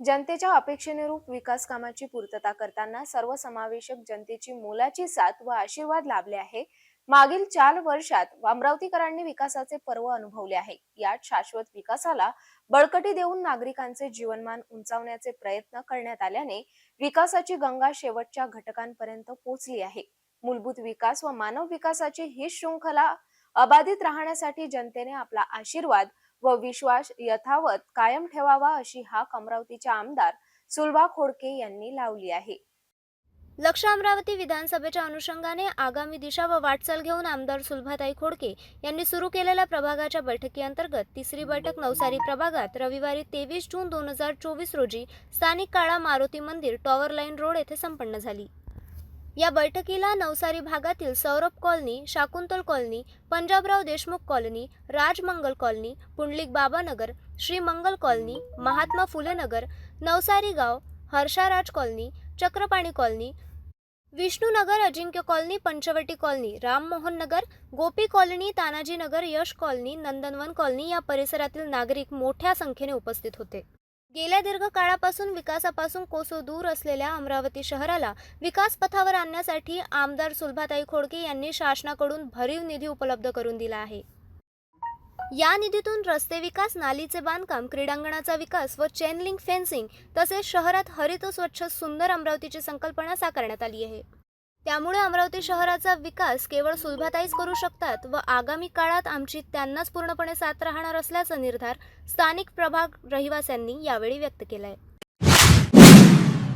जनतेच्या अपेक्षेनुरूप विकास कामाची पूर्तता करताना सर्वसमावेशक जनतेची मोलाची साथ व आशीर्वाद लाभले आहे. मागील चार वर्षात अमरावतीकरांनी विकासाचे पर्व अनुभवले आहे. यात शाश्वत विकासाला बळकटी देऊन नागरिकांचे जीवनमान उंचावण्याचे प्रयत्न करण्यात आल्याने विकासाची गंगा शेवटच्या घटकांपर्यंत पोहोचली आहे. मूलभूत विकास व मानव विकासाची ही शृंखला अबाधित राहण्यासाठी जनतेने आपला आशीर्वाद व विश्वास यथावत कायम ठेवावा अशी हाक अमरावतीच्या आमदार सुलभा खोडके यांनी लावली आहे. लक्ष अमरावती विधानसभेच्या अनुषंगाने आगामी दिशा व वाटचाल घेऊन आमदार सुलभाताई खोडके यांनी सुरू केलेल्या प्रभागाच्या बैठकीअंतर्गत तिसरी बैठक नवसारी प्रभागात रविवारी तेवीस जून दोन हजार चोवीस रोजी स्थानिक काळा मारुती मंदिर टॉवर लाईन रोड येथे संपन्न झाली. या बैठकीला नवसारी भागातील Saurabh colony Shakuntal colony Panjabrao Deshmukh colony Rajmangal colony Pundlik Babanagar Shri Mangal colony Mahatma Phule Nagar Navsari गाव Harsharaj colony Chakrapani colony Vishnunagar Ajinkya colony Panchavati colony Rammohan Nagar Gopi colony Tanaji Nagar Yash colony Nandanvan colony या परिसरातील नागरिक मोठ्या संख्येने उपस्थित होते. गेल्या दीर्घ काळापासून विकासापासून कोसो दूर असलेल्या अमरावती शहराला विकास पथावर आणण्यासाठी आमदार सुलभाताई खोडके यांनी शासनाकडून भरीव निधी उपलब्ध करून दिला आहे. या निधीतून रस्ते विकास नालीचे बांधकाम क्रीडांगणाचा विकास व चेनलिंग फेन्सिंग तसेच शहरात हरित स्वच्छ सुंदर अमरावतीची संकल्पना साकारण्यात आली आहे. त्यामुळे अमरावती शहराचा विकास केवळ सुलभाताईच करू शकतात व आगामी काळात आमची त्यांनाच पूर्णपणे साथ राहणार असल्याचा निर्धार स्थानिक प्रभाग रहिवाशांनी यावेळी व्यक्त केला आहे